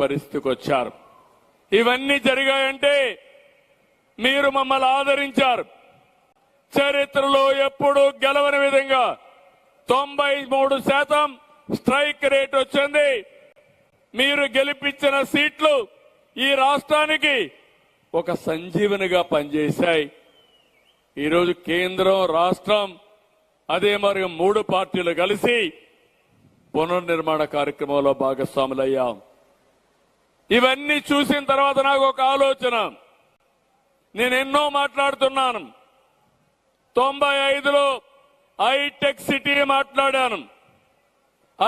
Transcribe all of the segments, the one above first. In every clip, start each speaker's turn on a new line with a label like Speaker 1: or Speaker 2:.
Speaker 1: పరిస్థితికి వచ్చారు ఇవన్నీ జరిగాయంటే మీరు మమ్మల్ని ఆదరించారు. చరిత్రలో ఎప్పుడు గెలవని విధంగా తొంభై మూడు శాతం స్ట్రైక్ రేట్ వచ్చింది. మీరు గెలిపించిన సీట్లు ఈ రాష్ట్రానికి ఒక సంజీవనిగా పనిచేశాయి. ఈరోజు కేంద్రం రాష్ట్రం అదే మరి మూడు పార్టీలు కలిసి పునర్నిర్మాణ కార్యక్రమంలో భాగస్వాములయ్యాం. ఇవన్నీ చూసిన తర్వాత నాకు ఒక ఆలోచన. నేను ఎన్నో మాట్లాడుతున్నాను. తొంభై ఐదులో హైటెక్ సిటీ మాట్లాడాను.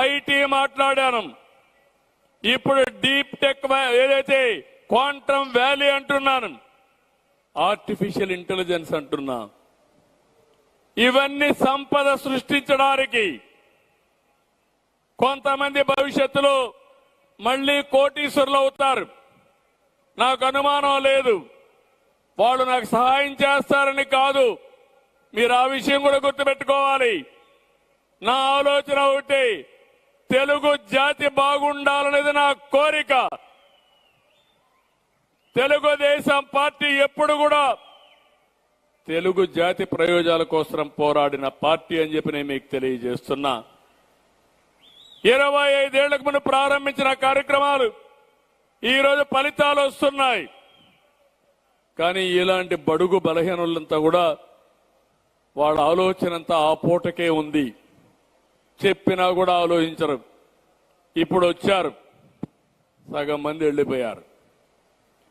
Speaker 1: ఐటీ మాట్లాడాను. ఇప్పుడు డీప్ టెక్ ఏదైతే క్వాంటమ్ వ్యాలీ అంటున్నాను ఆర్టిఫిషియల్ ఇంటెలిజెన్స్ అంటున్నా. ఇవన్నీ సంపద సృష్టించడానికి కొంతమంది భవిష్యత్తులో మళ్ళీ కోటీశ్వరులు అవుతారు. నాకు అనుమానం లేదు. వాళ్ళు నాకు సహాయం చేస్తారని కాదు. మీరు ఆ విషయం కూడా గుర్తుపెట్టుకోవాలి. నా ఆలోచన ఒకటి తెలుగు జాతి బాగుండాలనేది నా కోరిక. తెలుగుదేశం పార్టీ ఎప్పుడు కూడా తెలుగు జాతి ప్రయోజనాల కోసం పోరాడిన పార్టీ అని చెప్పి నేను మీకు తెలియజేస్తున్నా. ఇరవై ఐదేళ్ళకు ముందు ప్రారంభించిన కార్యక్రమాలు ఈరోజు ఫలితాలు వస్తున్నాయి. కానీ ఇలాంటి బడుగు బలహీనులంతా కూడా వాళ్ళ ఆలోచన అంతా ఆ పూటకే ఉంది. చెప్పినా కూడా ఆలోచించరు. ఇప్పుడు వచ్చారు. సగం మంది వెళ్ళిపోయారు.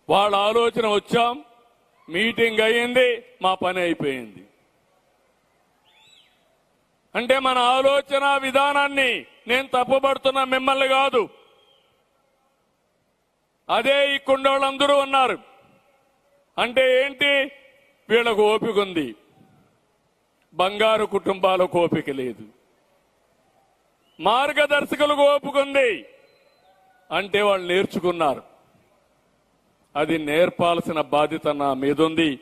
Speaker 1: వాళ్ళ ఆలోచన వచ్చాం. మీటింగ్ అయ్యింది. మా పని అయిపోయింది. అంటే మన ఆలోచన విధానాన్ని నేను తప్పుపడుతున్న మిమ్మల్ని కాదు. అదే ఈ కుండోళ్ళందరూ ఉన్నారు అంటే ఏంటి? వీళ్ళకు ఓపిక ఉంది. బంగారు కుటుంబాలకు ఓపిక లేదు. మార్గదర్శకులకు ఓపిక ఉంది. అంటే వాళ్ళు నేర్చుకున్నారు. అది నేర్పాల్సిన బాధ్యత నా మీదుంది.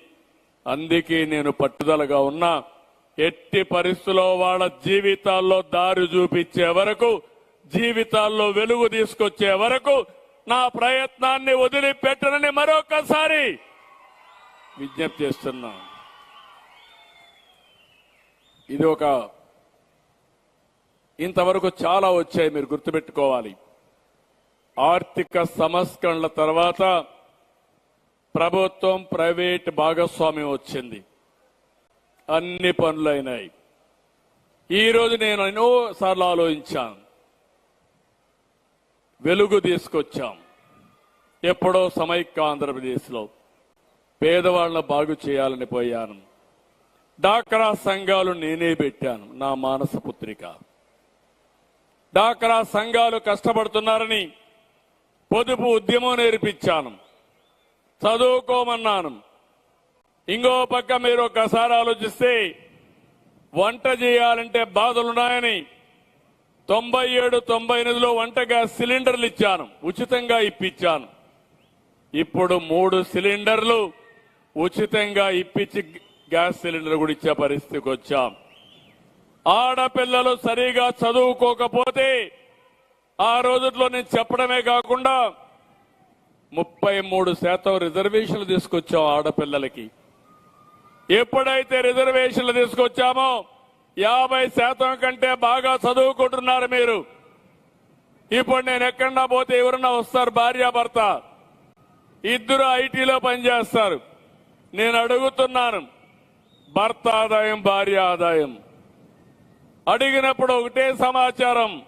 Speaker 1: అందుకే నేను పట్టుదలగా ఉన్నా. ఎట్టి పరిస్థితుల్లో వాళ్ళ జీవితాల్లో దారి చూపించే వరకు జీవితాల్లో వెలుగు తీసుకొచ్చే వరకు నా ప్రయత్నాన్ని వదిలిపెట్టనని మరొకసారి విజ్ఞప్తి చేస్తున్నా. ఇది ఒక ఇంతవరకు చాలా వచ్చాయి మీరు గుర్తుపెట్టుకోవాలి. ఆర్థిక సంస్కరణల తర్వాత ప్రభుత్వం ప్రైవేట్ భాగస్వామ్యం వచ్చింది. అన్ని పనులు అయినాయి ఈరోజు నేను ఎన్నో సార్లు ఆలోచించాను. వెలుగు తీసుకొచ్చాం. ఎప్పుడో సమైక్య ఆంధ్రప్రదేశ్లో పేదవాళ్ళను బాగు చేయాలని పోయాను. డాక్రా సంఘాలు నేనే పెట్టాను నా మానస పుత్రిక. డాక్రా సంఘాలు కష్టపడుతున్నారని పొదుపు ఉద్యమం నేర్పించాను. చదువుకోమన్నాను. ఇంకో పక్క మీరు ఒకసారి ఆలోచిస్తే వంట చేయాలంటే బాధలున్నాయని తొంభై ఏడు తొంభై ఎనిమిదిలో వంట గ్యాస్ సిలిండర్లు ఇచ్చాను. ఉచితంగా ఇప్పించాను. ఇప్పుడు మూడు సిలిండర్లు ఉచితంగా ఇప్పించి గ్యాస్ సిలిండర్ కూడా ఇచ్చే పరిస్థితికి వచ్చాం. ఆడపిల్లలు సరిగా చదువుకోకపోతే ఆ రోజుల్లో నేను చెప్పడమే కాకుండా ముప్పై మూడు శాతం రిజర్వేషన్లు తీసుకొచ్చాం ఆడపిల్లలకి. ఎప్పుడైతే రిజర్వేషన్లు తీసుకొచ్చామో యాభై శాతం కంటే బాగా చదువుకుంటున్నారు మీరు. ఇప్పుడు నేను ఎక్కడన్నా పోతే ఎవరన్నా వస్తారు భార్యాభర్త ఇద్దరు ఐటీలో పనిచేస్తారు. నేను అడుగుతున్నాను భర్త ఆదాయం భార్య ఆదాయం. అడిగినప్పుడు ఒకటే సమాచారం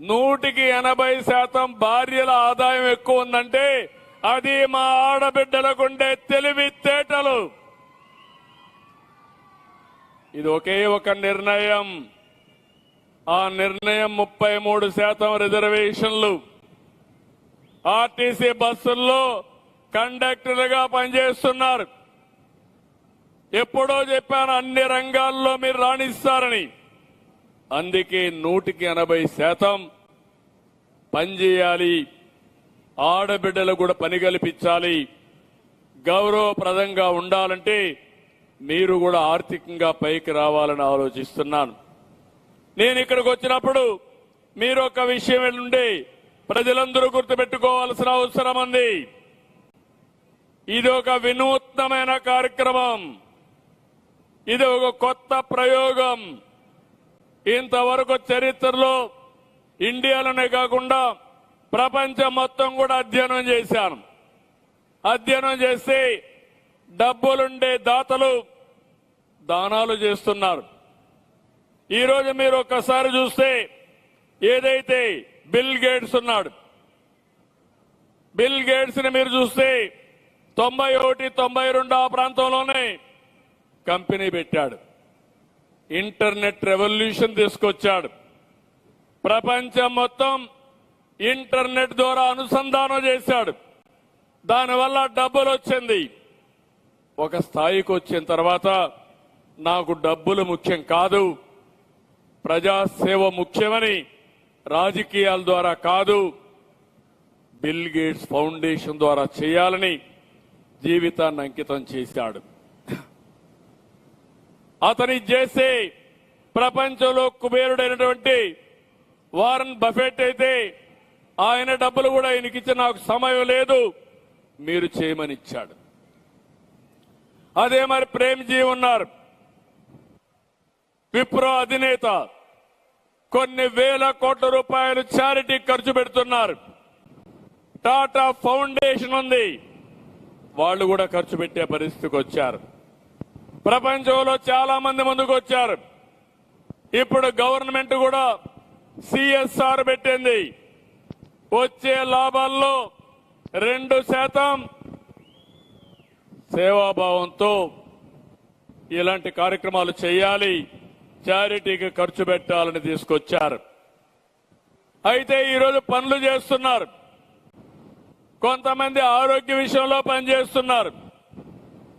Speaker 1: నూటికి ఎనభై శాతం భార్యల ఆదాయం ఎక్కువ ఉందంటే అది మా ఆడబిడ్డలకుండే తెలివితేటలు. ఇది ఒకే ఒక నిర్ణయం. ఆ నిర్ణయం ముప్పై మూడు శాతం రిజర్వేషన్లు. ఆర్టీసీ బస్సుల్లో కండక్టర్లుగా పనిచేస్తున్నారు. ఎప్పుడో చెప్పాను అన్ని రంగాల్లో మీరు రాణిస్తారని. అందుకే నూటికి ఎనభై శాతం పనిచేయాలి ఆడబిడ్డలు కూడా పని కల్పించాలి. గౌరవప్రదంగా ఉండాలంటే మీరు కూడా ఆర్థికంగా పైకి రావాలని ఆలోచిస్తున్నాను. నేను ఇక్కడికి వచ్చినప్పుడు మీరు ఒక విషయం నుండి ప్రజలందరూ గుర్తుపెట్టుకోవాల్సిన అవసరం ఉంది. ఇది ఒక వినూత్నమైన కార్యక్రమం. ఇది ఒక కొత్త ప్రయోగం. ఇంతవరకు చరిత్రలో ఇండియాలోనే కాకుండా ప్రపంచం మొత్తం కూడా అధ్యయనం చేశాను. అధ్యయనం చేస్తే డబ్బులుండే దాతలు దానాలు చేస్తున్నారు. ఈరోజు మీరు ఒక్కసారి చూస్తే ఏదైతే బిల్ గేట్స్ ఉన్నాడు బిల్ గేట్స్ని మీరు చూస్తే తొంభై ఒకటి తొంభై రెండు ఆ ప్రాంతంలోనే కంపెనీ పెట్టాడు. ఇంటర్నెట్ రెవల్యూషన్ తీసుకొచ్చాడు. ప్రపంచం మొత్తం ఇంటర్నెట్ ద్వారా అనుసంధానం చేశాడు. దానివల్ల డబ్బులు వచ్చింది ఒక స్థాయికి వచ్చిన తర్వాత నాకు డబ్బులు ముఖ్యం కాదు ప్రజాసేవ ముఖ్యమని రాజకీయాల ద్వారా కాదు బిల్ గేట్స్ ఫౌండేషన్ ద్వారా చేయాలని జీవితాన్ని అంకితం చేశాడు. అతని చేసే ప్రపంచంలో కుబేరుడైనటువంటి వారన్ బఫెట్ అయితే ఆయన డబ్బులు కూడా ఆయనకిచ్చి నాకు సమయం లేదు మీరు చేయమని ఇచ్చాడు. అదే మరి ప్రేమ్జీ ఉన్నారు. విప్రో అధినేత కొన్ని వేల కోట్ల రూపాయలు చారిటీ ఖర్చు పెడుతున్నారు. టాటా ఫౌండేషన్ ఉంది. వాళ్ళు కూడా ఖర్చు పెట్టే పరిస్థితికి వచ్చారు. ప్రపంచంలో చాలా మంది ముందుకు వచ్చారు. ఇప్పుడు గవర్నమెంట్ కూడా సిఎస్ఆర్ పెట్టింది. వచ్చే లాభాల్లో రెండు శాతం సేవాభావంతో ఇలాంటి కార్యక్రమాలు చేయాలి చారిటీకి ఖర్చు పెట్టాలని తీసుకొచ్చారు. అయితే ఈరోజు పనులు చేస్తున్నారు. కొంతమంది ఆరోగ్య విషయంలో పనిచేస్తున్నారు.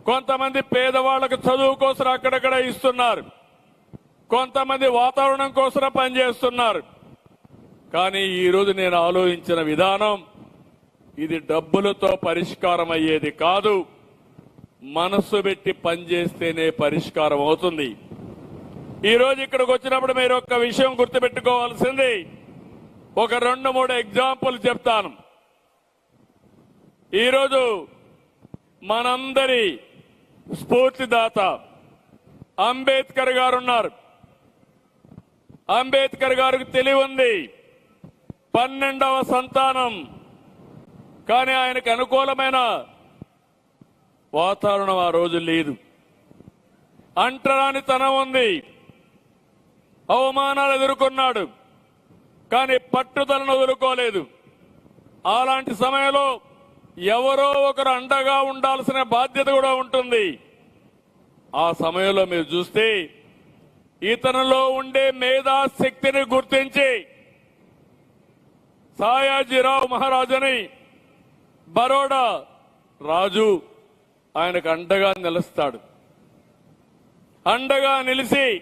Speaker 1: కొంతమంది పేదవాళ్ళకు చదువు కోసం అక్కడక్కడ ఇస్తున్నారు. కొంతమంది వాతావరణం కోసం పనిచేస్తున్నారు. కానీ ఈ రోజు నేను ఆలోచించిన విధానం ఇది డబ్బులతో పరిష్కారం అయ్యేది కాదు. మనస్సు పెట్టి పనిచేస్తేనే పరిష్కారం అవుతుంది. ఈరోజు ఇక్కడికి వచ్చినప్పుడు మీరు ఒక విషయం గుర్తుపెట్టుకోవాల్సింది. ఒక రెండు మూడు ఎగ్జాంపుల్ చెప్తాను. ఈరోజు మనందరి స్ఫూర్తిదాత అంబేద్కర్ గారు ఉన్నారు. అంబేద్కర్ గారికి తెలివి ఉంది. పన్నెండవ సంతానం. కానీ ఆయనకు అనుకూలమైన వాతావరణం ఆ రోజు లేదు. అంటరానితనం ఉంది. అవమానాలు ఎదుర్కొన్నాడు. కానీ పట్టుదలను వదులుకోలేదు. అలాంటి సమయంలో ఎవరో ఒకరు అండగా ఉండాల్సిన బాధ్యత కూడా ఉంటుంది. ఆ సమయంలో మీరు చూస్తే ఇతనిలో ఉండే మేధాశక్తిని గుర్తించి సాయాజీరావు మహారాజుని బరోడా రాజు ఆయనకు అండగా నిలుస్తాడు. అండగా నిలిచి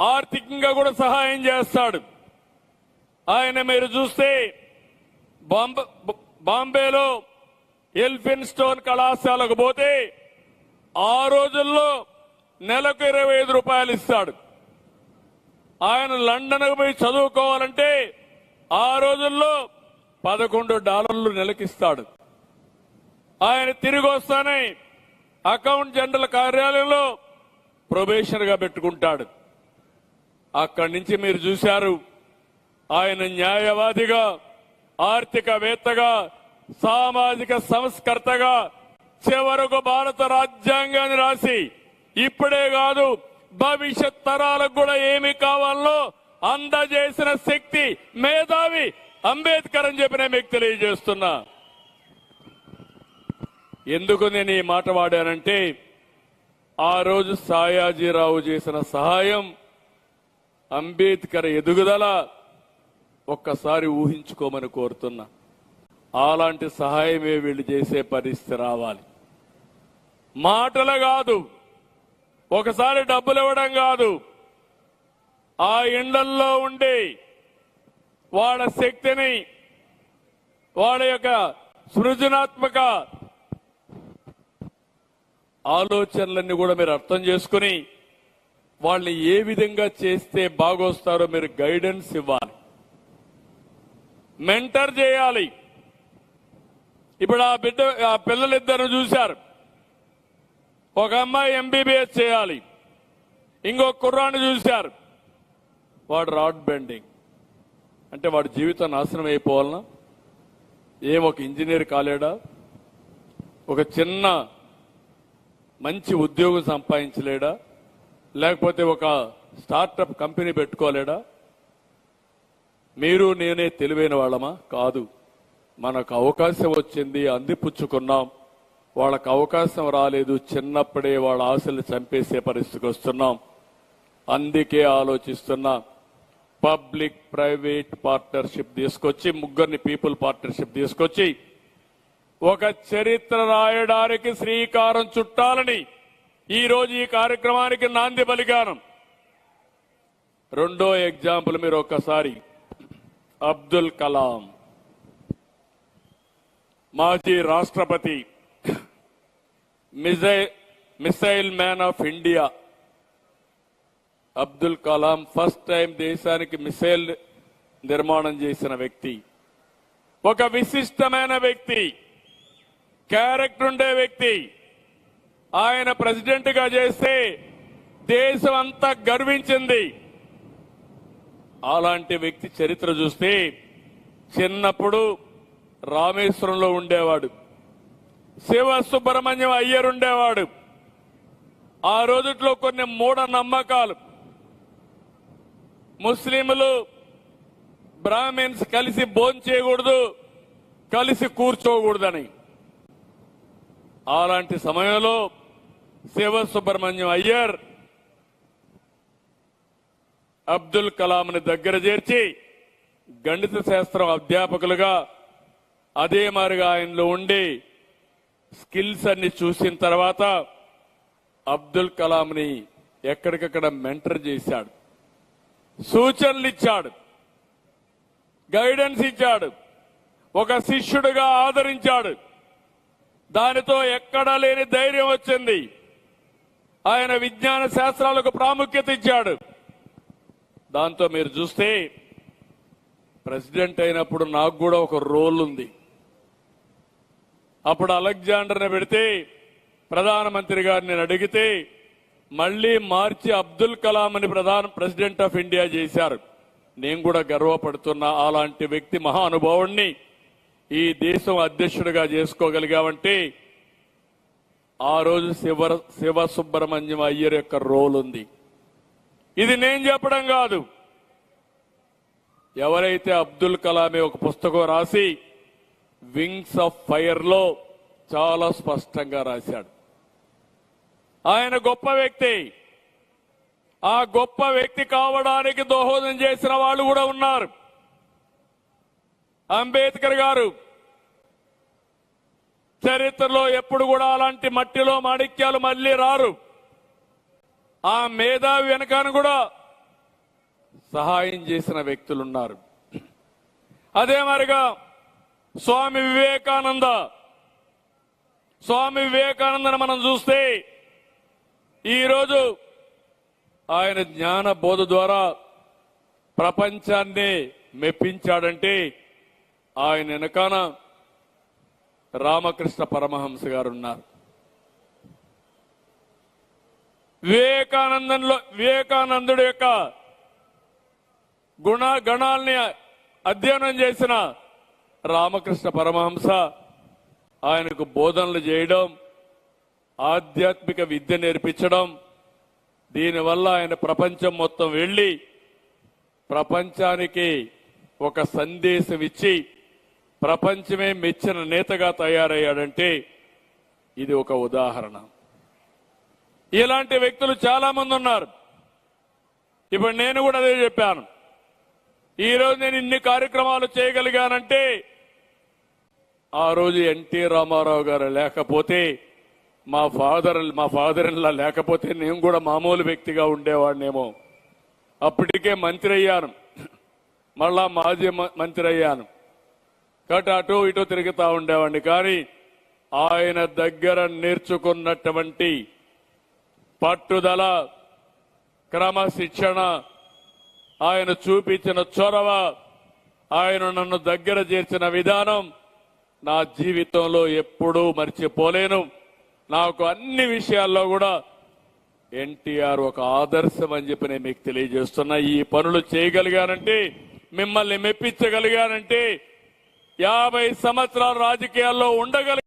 Speaker 1: ఆర్థికంగా కూడా సహాయం చేస్తాడు. ఆయన మీరు చూస్తే బాంబ- బాంబేలో ఎల్ఫిన్ స్టోన్ కళాశాలకు పోతే ఆ రోజుల్లో నెలకు ఇరవై ఐదు రూపాయలు ఇస్తాడు. ఆయన లండన్కు పోయి చదువుకోవాలంటే ఆ రోజుల్లో పదకొండు డాలర్లు నెలకిస్తాడు. ఆయన తిరిగి వస్తానే అకౌంట్ జనరల్ కార్యాలయంలో ప్రొబేషనర్గా పెట్టుకుంటాడు. అక్కడి నుంచి మీరు చూశారు ఆయన న్యాయవాదిగా ఆర్థికవేత్తగా సామాజిక సంస్కర్తగా చివరకు భారత రాజ్యాంగాన్ని రాసి ఇప్పుడే కాదు భవిష్యత్ తరాలకు కూడా ఏమి కావాలో అందజేసిన శక్తి మేధావి అంబేద్కర్ అని చెప్పి నేను మీకు తెలియజేస్తున్నా. ఎందుకు నేను ఈ మాట వాడానంటే ఆ రోజు సాయాజీరావు చేసిన సహాయం అంబేద్కర్ ఎదుగుదల ఒక్కసారి ఊహించుకోమని కోరుతున్నా. అలాంటి సహాయమే వీళ్ళు చేసే పరిస్థితి రావాలి. మాటలు కాదు. ఒకసారి డబ్బులు ఇవ్వడం కాదు. ఆ ఇండల్లో ఉండి వాళ్ళ శక్తిని వాళ్ళ యొక్క సృజనాత్మక ఆలోచనలన్నీ కూడా మీరు అర్థం చేసుకుని వాళ్ళని ఏ విధంగా చేస్తే బాగొస్తారో మీరు గైడెన్స్ ఇవ్వాలి. మెంటర్ చేయాలి. ఇప్పుడు ఆ బిడ్డ ఆ పిల్లలిద్దరు చూశారు. ఒక అమ్మాయి ఎంబీబీఎస్ చేయాలి. ఇంకో కుర్రాన్ని చూశారు. వాడు రాడ్ బెండింగ్. అంటే వాడి జీవితం నాశనం అయిపోవాలనా? ఏం ఒక ఇంజనీర్ కాలేడా? ఒక చిన్న మంచి ఉద్యోగం సంపాదించలేడా? లేకపోతే ఒక స్టార్టప్ కంపెనీ పెట్టుకోలేడా? మీరు నేనే తెలివైన వాళ్ళమా? కాదు. మనకు అవకాశం వచ్చింది అందిపుచ్చుకున్నాం వాళ్ళకు అవకాశం రాలేదు చిన్నప్పుడే వాళ్ళ ఆశలు చంపేసే పరిస్థితికి వస్తున్నాం. అందుకే ఆలోచిస్తున్నా. పబ్లిక్ ప్రైవేట్ పార్ట్నర్షిప్ తీసుకొచ్చి ముగ్గురిని పీపుల్ పార్ట్నర్షిప్ తీసుకొచ్చి ఒక చరిత్ర రాయడానికి శ్రీకారం చుట్టాలని ఈ రోజు ఈ కార్యక్రమానికి నాంది పలికాను రెండో ఎగ్జాంపుల్ మీరు ఒక్కసారి. అబ్దుల్ కలాం మాజీ రాష్ట్రపతి మిజై missile man of India. Abdul Kalam first time దేశానికి మిసైల్ నిర్మాణం చేసిన వ్యక్తి. ఒక విశిష్టమైన వ్యక్తి. క్యారెక్టర్ ఉండే వ్యక్తి. ఆయన ప్రెసిడెంట్గా చేస్తే దేశం అంతా గర్వించింది. అలాంటి వ్యక్తి చరిత్ర చూస్తే చిన్నప్పుడు రామేశ్వరంలో ఉండేవాడు. శివ సుబ్రహ్మణ్యం అయ్యర్ ఉండేవాడు. ఆ రోజుట్లో కొన్ని మూఢ నమ్మకాలు ముస్లింలు బ్రాహ్మిన్స్ కలిసి భోంచేయకూడదు కలిసి కూర్చోకూడదని. అలాంటి సమయంలో శివ సుబ్రహ్మణ్యం అయ్యర్ అబ్దుల్ కలాంని దగ్గర చేర్చి గణిత శాస్త్రం అధ్యాపకులుగా అదే మారిగా ఆయనలో ఉండి స్కిల్స్ అన్ని చూసిన తర్వాత అబ్దుల్ కలాంని ఎక్కడికక్కడ మెంటర్ చేశాడు. సూచనలు ఇచ్చాడు. గైడెన్స్ ఇచ్చాడు. ఒక శిష్యుడిగా ఆదరించాడు. దానితో ఎక్కడా లేని ధైర్యం వచ్చింది. ఆయన విజ్ఞాన శాస్త్రాలకు ప్రాముఖ్యత ఇచ్చాడు. దాంతో మీరు చూస్తే ప్రెసిడెంట్ అయినప్పుడు నాకు కూడా ఒక రోల్ ఉంది. అప్పుడు అలెగ్జాండర్ని పెడితే ప్రధానమంత్రి గారిని నేను అడిగితే మళ్ళీ మార్చి అబ్దుల్ కలాం అని ప్రధాన ప్రెసిడెంట్ ఆఫ్ ఇండియా చేశారు. నేను కూడా గర్వపడుతున్నా అలాంటి వ్యక్తి మహానుభావుణ్ణి. ఈ దేశం అధ్యక్షుడిగా చేసుకోగలిగామంటే ఆ రోజు శివ శివ సుబ్రహ్మణ్యం అయ్యర్ యొక్క రోల్ ఉంది. ఇది నేను చెప్పడం కాదు. ఎవరైతే అబ్దుల్ కలామే ఒక పుస్తకం రాసి వింగ్స్ ఆఫ్ ఫైర్లో చాలా స్పష్టంగా రాశాడు. ఆయన గొప్ప వ్యక్తి. ఆ గొప్ప వ్యక్తి కావడానికి దోహదం చేసిన వాళ్ళు కూడా ఉన్నారు. అంబేద్కర్ గారు చరిత్రలో ఎప్పుడు కూడా అలాంటి మట్టిలో మాణిక్యాలు మళ్ళీ రారు. ఆ మేధావి వెనకాను కూడా సహాయం చేసిన వ్యక్తులున్నారు. అదే మరిగా స్వామి వివేకానంద. స్వామి వివేకానందను మనం చూస్తే ఈరోజు ఆయన జ్ఞాన బోధ ద్వారా ప్రపంచాన్ని మెప్పించాడంటే ఆయన వెనకాన రామకృష్ణ పరమహంస గారు ఉన్నారు వివేకానందంలో వివేకానందుడు యొక్క గుణ గణాల్ని అధ్యయనం చేసిన రామకృష్ణ పరమహంస ఆయనకు బోధనలు చేయడం ఆధ్యాత్మిక విద్య నేర్పించడం దీనివల్ల ఆయన ప్రపంచం మొత్తం వెళ్ళి ప్రపంచానికి ఒక సందేశం ఇచ్చి ప్రపంచమే మెచ్చిన నేతగా తయారయ్యాడంటే ఇది ఒక ఉదాహరణ. ఇలాంటి వ్యక్తులు చాలా మంది ఉన్నారు. ఇప్పుడు నేను కూడా అదే చెప్పాను. ఈరోజు నేను ఇన్ని కార్యక్రమాలు చేయగలిగానంటే ఆ రోజు ఎన్టీ రామారావు గారు లేకపోతే మా ఫాదర్ మా ఫాదర్ ఇలా లేకపోతే నేను కూడా మామూలు వ్యక్తిగా ఉండేవాడినేమో. అప్పటికే మంత్రి అయ్యాను. మళ్ళా మాజీ మంత్రి అయ్యాను. కాబట్టి అటు ఇటు తిరుగుతా ఉండేవాడిని. కానీ ఆయన దగ్గర నేర్చుకున్నటువంటి పట్టుదల క్రమశిక్షణ ఆయన చూపించిన చొరవ ఆయన నన్ను దగ్గర చేర్చిన విధానం నా జీవితంలో ఎప్పుడూ మర్చిపోలేను. నాకు అన్ని విషయాల్లో కూడా ఎన్టీఆర్ ఒక ఆదర్శం అని చెప్పి నేను మీకు తెలియజేస్తున్నా. ఈ పనులు చేయగలిగానంటే మిమ్మల్ని మెప్పించగలిగానంటే యాభై సంవత్సరాల రాజకీయాల్లో ఉండగలి